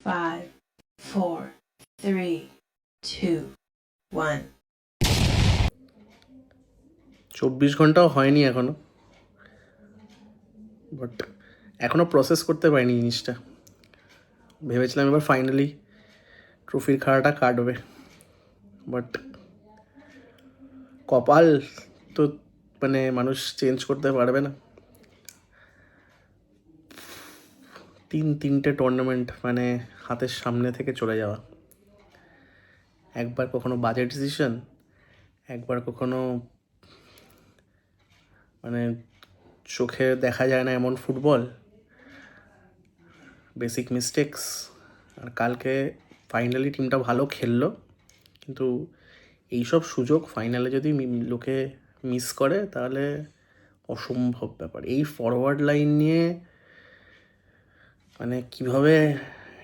five, four, three, two, one. চব্বিশ ঘন্টাও হয়নি এখনও। বাট এখনও প্রসেস করতে পারিনি জিনিসটা। ভেবেছিলাম এবার ফাইনালি ট্রফির খাড়াটা কাটবে। বাট কপাল তো মানে মানুষ চেঞ্জ করতে পারবে না। তিন, তিনটে টুর্নামেন্ট মানে হাতের সামনে থেকে চলে যাওয়া। একবার কখনো বাজেট ডিসিশন একবার কখনো মানে চোখে দেখা যায় না এমন ফুটবল বেসিক মিস্টেক্স আর কালকে ফাইনালি টিমটা ভালো খেললো, কিন্তু এইসব সুযোগ ফাইনালে যদি লোকে মিস করে, তাহলে অসম্ভব ব্যাপার। এই ফরওয়ার্ড লাইন নিয়ে মানে কীভাবে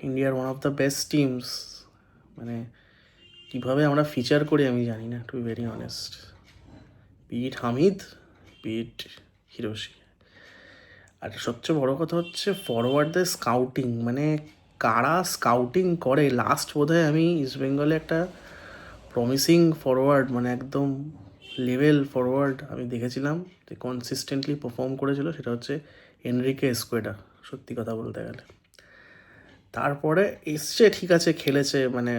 ইন্ডিয়ার one of the best teams মানে কীভাবে আমরা ফিচার করি আমি জানি না to be very honest be it Hamid be it Hiroshi আর সবচেয়ে বড় কথা হচ্ছে ফরওয়ার্ডদের স্কাউটিং মানে কারা স্কাউটিং করে? লাস্ট বোধহয় আমি ইস্ট বেঙ্গলে একটা প্রমিসিং ফরওয়ার্ড মানে একদম লেভেল ফরওয়ার্ড আমি দেখেছিলাম যে কনসিস্টেন্টলি পারফর্ম করেছিল, সেটা হচ্ছে এনরিকে এসকোয়েডা সত্যি কথা বলতে গেলে। তারপরে এসছে, ঠিক আছে, খেলেছে মানে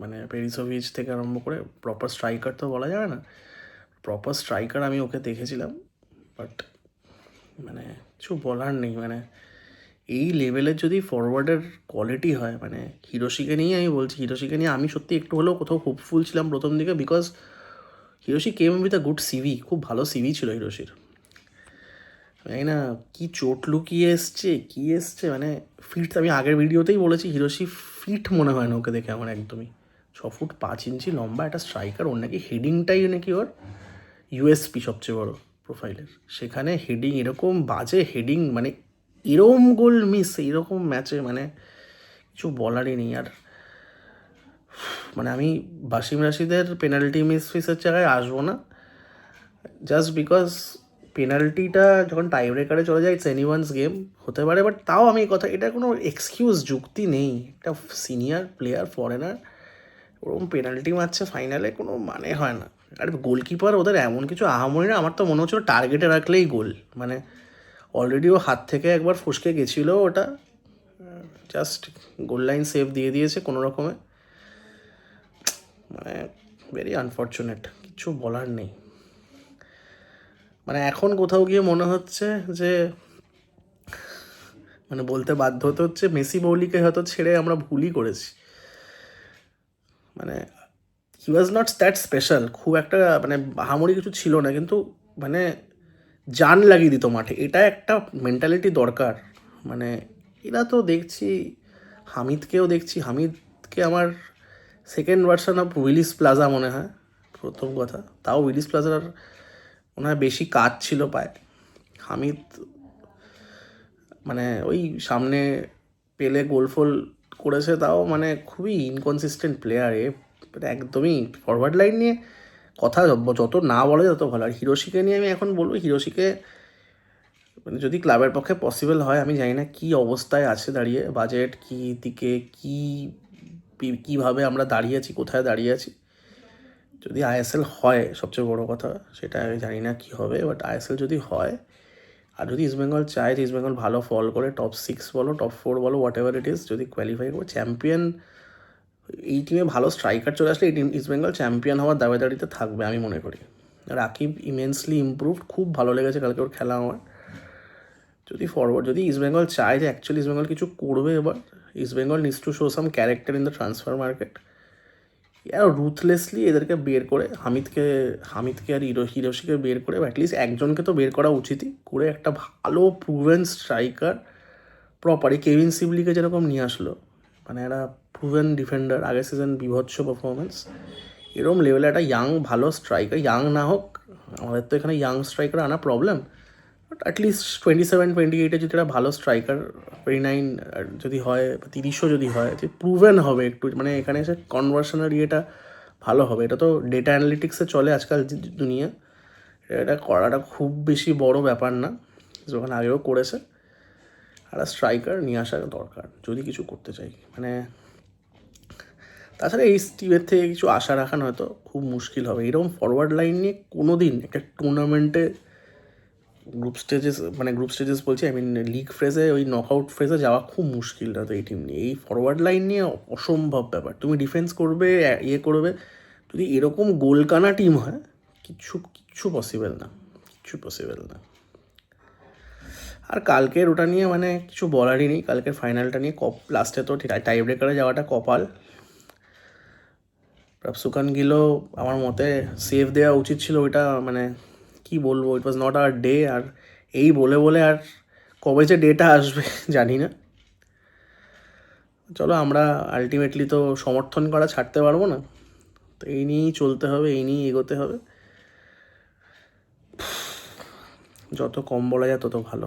মানে পেরিসোভিচ থেকে আরম্ভ করে প্রপার স্ট্রাইকার তো বলা যায় না। প্রপার স্ট্রাইকার আমি ওকে দেখেছিলাম বাট মানে কিছু বলার নেই মানে এই লেভেলের যদি ফরওয়ার্ডের কোয়ালিটি হয় মানে হিরোশিকে নিয়েই আমি বলছি, হিরোশিকে নিয়ে আমি সত্যি একটু হলেও কোথাও হোপফুল ছিলাম প্রথম দিকে because Hiroshi came with a good CV খুব ভালো সিভি ছিল হিরোশির। জানি না? কি চোট লুকিয়ে এসছে, কি এসছে? মানে ফিট আমি আগের ভিডিওতেই বলেছি, হিরোশি ফিট মনে হয় না ওকে দেখে আমার একদমই। ছ ফুট পাঁচ ইঞ্চি লম্বা, একটা স্ট্রাইকার ওর নাকি হেডিংটাই নাকি ওর ইউএসপি সবচেয়ে বড় প্রোফাইলের সেখানে হেডিং এরকম বাজে হেডিং মানে এরকম গোল মিস এরকম ম্যাচে মানে কিছু বলারই নেই। আর মানে আমি বাসিম রাশিদের পেনাল্টি মিস ফিসের জায়গায় আসব না জাস্ট বিকজ পেনাল্টিটা যখন টাই ব্রেকারে চলে যায় ইটস এনিওয়ান্স গেম হতে পারে বাট তাও আমি কথা, এটা কোনো এক্সকিউজ যুক্তি নেই। একটা সিনিয়র প্লেয়ার ফরেনার ওরকম পেনাল্টি মারছে ফাইনালে কোনো মানে হয় না। আর গোলকিপার ওদের এমন কিছু আহামরি না, আমার তো মনে হচ্ছিল টার্গেটে রাখলেই গোল মানে অলরেডি ও হাত থেকে একবার ফসকে গেছিল ওটা জাস্ট গোল লাইন সেভ দিয়ে দিয়েছে কোনো রকমে। মানে ভেরি আনফর্চুনেট কিছু বলার নেই। মানে এখন কোথাও গিয়ে মনে হচ্ছে যে মানে বলতে বাধ্য হতে হচ্ছে মেসি বৌলিকে হয়তো ছেড়ে আমরা ভুলই করেছি। মানে he was not that special খুব একটা মানে হামরি কিছু ছিল না, কিন্তু মানে জান লাগিয়ে দিত মাঠে। এটা একটা মেন্টালিটি দরকার। মানে এরা তো দেখছি, হামিদকেও দেখছি, হামিদকে আমার second version of Willis Plaza মনে হয়, প্রথম কথা। তাও উইলিস প্লাজার হয় বেশি কাজ ছিল পায়ে হামিদ মানে ওই সামনে পেলে গোল ফোল করেছে, তাও মানে খুবই ইনকনসিস্টেন্ট প্লেয়ার এ। মানে একদমই ফরওয়ার্ড লাইন নিয়ে কথা যত না বলে তত ভালো। আর হিরোশিকে নিয়ে আমি এখন বলব, হিরোশিকে মানে যদি ক্লাবের পক্ষে পসিবল হয়, আমি জানি না কী অবস্থায় আছে দাঁড়িয়ে বাজেট কী দিকে, কী, কীভাবে আমরা দাঁড়িয়ে আছি, কোথায় দাঁড়িয়ে আছি। যদি আইএসএল হয়, সবচেয়ে বড় কথা, সেটা আমি জানি না কী হবে বাট আইএসএল যদি হয়, আর যদি ইস্টবেঙ্গল চায় যে ইস্টবেঙ্গল ভালো ফল করে টপ সিক্স বলো টপ ফোর বলো হোয়াট এভার ইট ইস যদি কোয়ালিফাই করে চ্যাম্পিয়ন এই টিমে ভালো স্ট্রাইকার চলে আসলে এই টিম ইস্টবেঙ্গল চ্যাম্পিয়ন হওয়ার দাবিদারিতে থাকবে, আমি মনে করি। রাকিব ইমেন্সলি ইমপ্রুভড খুব ভালো লেগেছে কালকে ওর খেলা আমার। যদি ফরওয়ার্ড যদি ইস্টবেঙ্গল চায় যে অ্যাকচুয়ালি ইস্টবেঙ্গল কিছু করবে এবার East Bengal needs to show some character in the transfer market R ruthlessly এদেরকে বের করে, হামিদকে হামিদকে আর হিরো, হিরোশিকে বের করে অ্যাটলিস্ট একজনকে তো বের করা উচিতই। করে একটা ভালো প্রুভেন স্ট্রাইকার প্রপারই কেভিন সিবলিকে যেরকম নিয়ে আসলো মানে একটা প্রুভেন ডিফেন্ডার আগের সিজন বিভৎস পারফরমেন্স এরকম লেভেলে একটা ইয়াং ভালো স্ট্রাইকার ইয়াং না হোক, আমাদের তো এখানে ইয়াং স্ট্রাইকার আনা problem but at least twenty seven twenty এইটে যদি একটা ভালো স্ট্রাইকার টোয়েন্টি নাইন যদি হয়, বা তিরিশও যদি হয়, যে প্রুভেন হবে একটু মানে এখানে এসে কনভার্সনের ইয়েটা ভালো হবে। এটা তো ডেটা অ্যানালিটিক্সে চলে আজকাল দুনিয়া। এটা করাটা খুব বেশি বড় ব্যাপার না। যখন আগেও করেছে। একটা স্ট্রাইকার নিয়ে আসা দরকার, যদি কিছু করতে চাই। মানে তাছাড়া এই টিমের থেকে কিছু আশা রাখানো হয়তো খুব মুশকিল হবে। এরকম ফরওয়ার্ড লাইন নিয়ে কোনো দিন একটা টুর্নামেন্টে গ্রুপ স্টেজেস মানে গ্রুপ স্টেজেস বলছি আই মিন লিগ ফ্রেজে ওই নকআউট ফ্রেজে যাওয়া খুব মুশকিল হতো এই টিম নিয়ে। এই ফরওয়ার্ড লাইন নিয়ে অসম্ভব ব্যাপার। তুমি ডিফেন্স করবে ইয়ে করবে। যদি এরকম গোলকানা টিম হয়, কিচ্ছু কিচ্ছু পসিবল না। কিচ্ছু পসিবল না। আর কালকের ওটা নিয়ে মানে কিছু বলারই নেই। কালকের ফাইনালটা নিয়ে কপ লাস্টে তো ঠিক টাই ব্রেকারে যাওয়াটা কপাল। প্রফসুকান গিলও আমার মতে সেভ দেওয়া উচিত ছিল ওইটা মানে কি বলব ইট ওয়াজ নট আর ডে আর এই বলে বলে আর কবে যে ডেটা আসবে জানি না। চলো আমরা আলটিমেটলি তো সমর্থন করা ছাড়তে পারব না। তো এই নিয়েই চলতে হবে, এই নিয়েই এগোতে হবে। যত কম বলা যায় তত ভালো।